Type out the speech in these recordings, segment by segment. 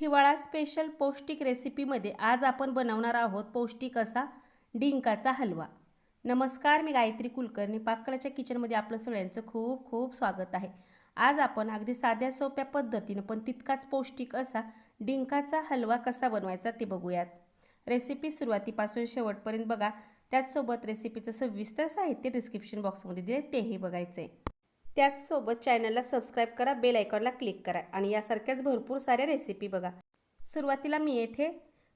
हिवाळा स्पेशल पौष्टिक रेसिपीमध्ये आज आपण बनवणार आहोत पौष्टिक असा डिंकाचा हलवा. नमस्कार मी गायत्री कुलकर्णी. पाककलाच्या किचनमध्ये आपलं सगळ्यांचं खूप खूप स्वागत आहे. आज आपण अगदी साध्या सोप्या पद्धतीनं पण तितकाच पौष्टिक असा डिंकाचा हलवा कसा बनवायचा ते बघूयात. रेसिपी सुरुवातीपासून शेवटपर्यंत बघा. त्याचसोबत रेसिपीचं सविस्तर साहित्य डिस्क्रिप्शन बॉक्समध्ये दिले तेही बघायचं आहे त्याचसोबत चॅनलला सबस्क्राईब करा बेल आयकॉनला क्लिक करा आणि यासारख्याच भरपूर साऱ्या रेसिपी बघा. सुरुवातीला मी येथे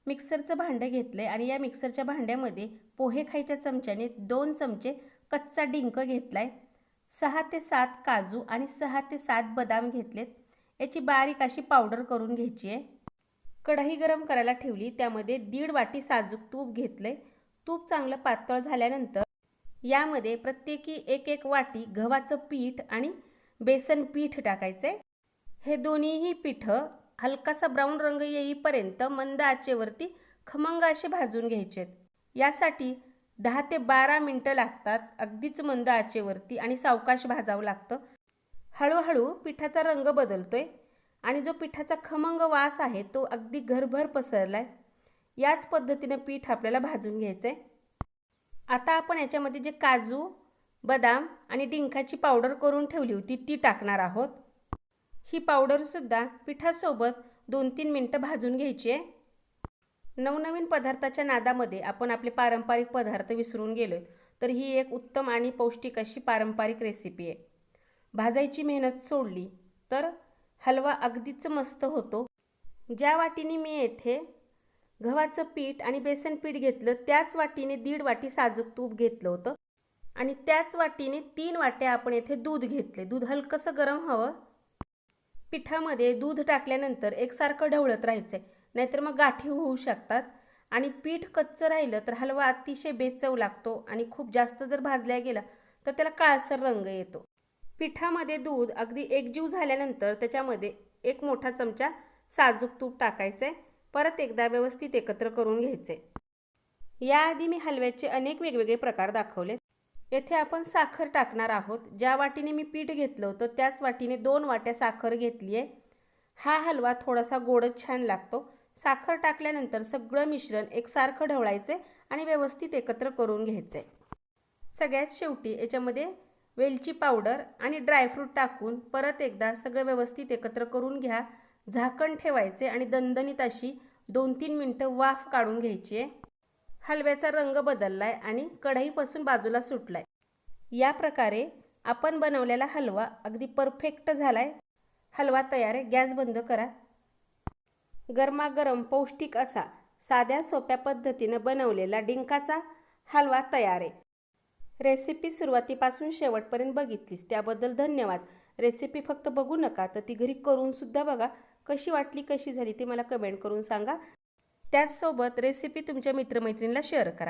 मिक्सरचं भांडं घेतलं आहे आणि या मिक्सरच्या भांड्यामध्ये पोहे खायच्या चमच्याने दोन चमचे कच्चा डिंक घेतला आहे सहा ते सात काजू आणि सहा ते सात बदाम घेतलेत. याची बारीक अशी पावडर करून घ्यायची आहे. कढई गरम करायला ठेवली त्यामध्ये दीड वाटी साजूक तूप घेतलं आहे तूप चांगलं पातळ झाल्यानंतर यामध्ये प्रत्येकी एक एक वाटी गव्हाचं पीठ आणि बेसन पीठ टाकायचं. आहे हे दोन्हीही पीठं हलकासा ब्राऊन रंग येईपर्यंत मंद आचेवरती खमंग असे भाजून घ्यायचे. आहेत यासाठी दहा ते बारा मिनटं लागतात अगदीच मंद आचेवरती आणि सावकाश भाजावं लागतं. हळूहळू पिठाचा रंग बदलतोय आणि जो पिठाचा खमंग वास आहे तो अगदी घरभर पसरला आहे याच पद्धतीनं पीठ आपल्याला भाजून घ्यायचं आहे आता आपण याच्यामध्ये जे काजू बदाम आणि डिंकाची पावडर करून ठेवली होती ती टाकणार आहोत. ही पावडरसुद्धा पिठासोबत दोन तीन मिनटं भाजून घ्यायची आहे. नवनवीन पदार्थाच्या नादामध्ये आपण आपले पारंपरिक पदार्थ विसरून गेलो तर ही एक उत्तम आणि पौष्टिक अशी पारंपरिक रेसिपी आहे. भाजायची मेहनत सोडली तर हलवा अगदीच मस्त होतो. ज्या वाटीने मी येथे गव्हाचं पीठ आणि बेसन पीठ घेतलं त्याच वाटीने दीड वाटी साजूक तूप घेतलं होतं. आणि त्याच वाटीने तीन वाट्या आपण येथे दूध घेतले. दूध हलकंसं गरम हवं. पिठामध्ये दूध टाकल्यानंतर एकसारखं ढवळत राहायचं आहे नाहीतर मग गाठी होऊ शकतात. आणि पीठ कच्चं राहिलं तर हलवा अतिशय बेचव लागतो आणि खूप जास्त जर भाजल्या गेला तर त्याला काळसर रंग येतो. पिठामध्ये दूध अगदी एकजीव झाल्यानंतर त्याच्यामध्ये एक मोठा चमचा साजूक तूप टाकायचं आहे परत एकदा व्यवस्थित एकत्र करून घ्यायचे. याआधी मी हलव्याचे अनेक वेगवेगळे प्रकार दाखवले येथे आपण साखर टाकणार आहोत. ज्या वाटीने मी पीठ घेतलं होतं त्याच वाटीने दोन वाट्या साखर घेतली आहे. हा हलवा थोडासा गोडच छान लागतो. साखर टाकल्यानंतर सगळं मिश्रण एकसारखं ढवळायचं आणि व्यवस्थित एकत्र करून घ्यायचं. आहे सगळ्यात शेवटी याच्यामध्ये वेलची पावडर आणि ड्रायफ्रूट टाकून परत एकदा सगळं व्यवस्थित एकत्र करून घ्या. झाकण ठेवायचे आणि दणदणीत अशी दोन तीन मिनटं वाफ काढून घ्यायची आहे. हलव्याचा रंग बदलला आहे आणि कढईपासून बाजूला सुटला आहे या प्रकारे आपण बनवलेला हलवा अगदी परफेक्ट झाला आहे हलवा तयार आहे. गॅस बंद करा. गरमागरम पौष्टिक असा साध्या सोप्या पद्धतीनं बनवलेला डिंकाचा हलवा तयार आहे. रेसिपी सुरुवातीपासून शेवटपर्यंत बघितलीस त्याबद्दल धन्यवाद. रेसिपी फक्त बघू नका तर ती घरी करूनसुद्धा बघा. कशी वाटली कशी झाली ते मला कमेंट करून सांगा. त्याचसोबत रेसिपी तुमच्या मित्रमैत्रिणीला शेअर करा.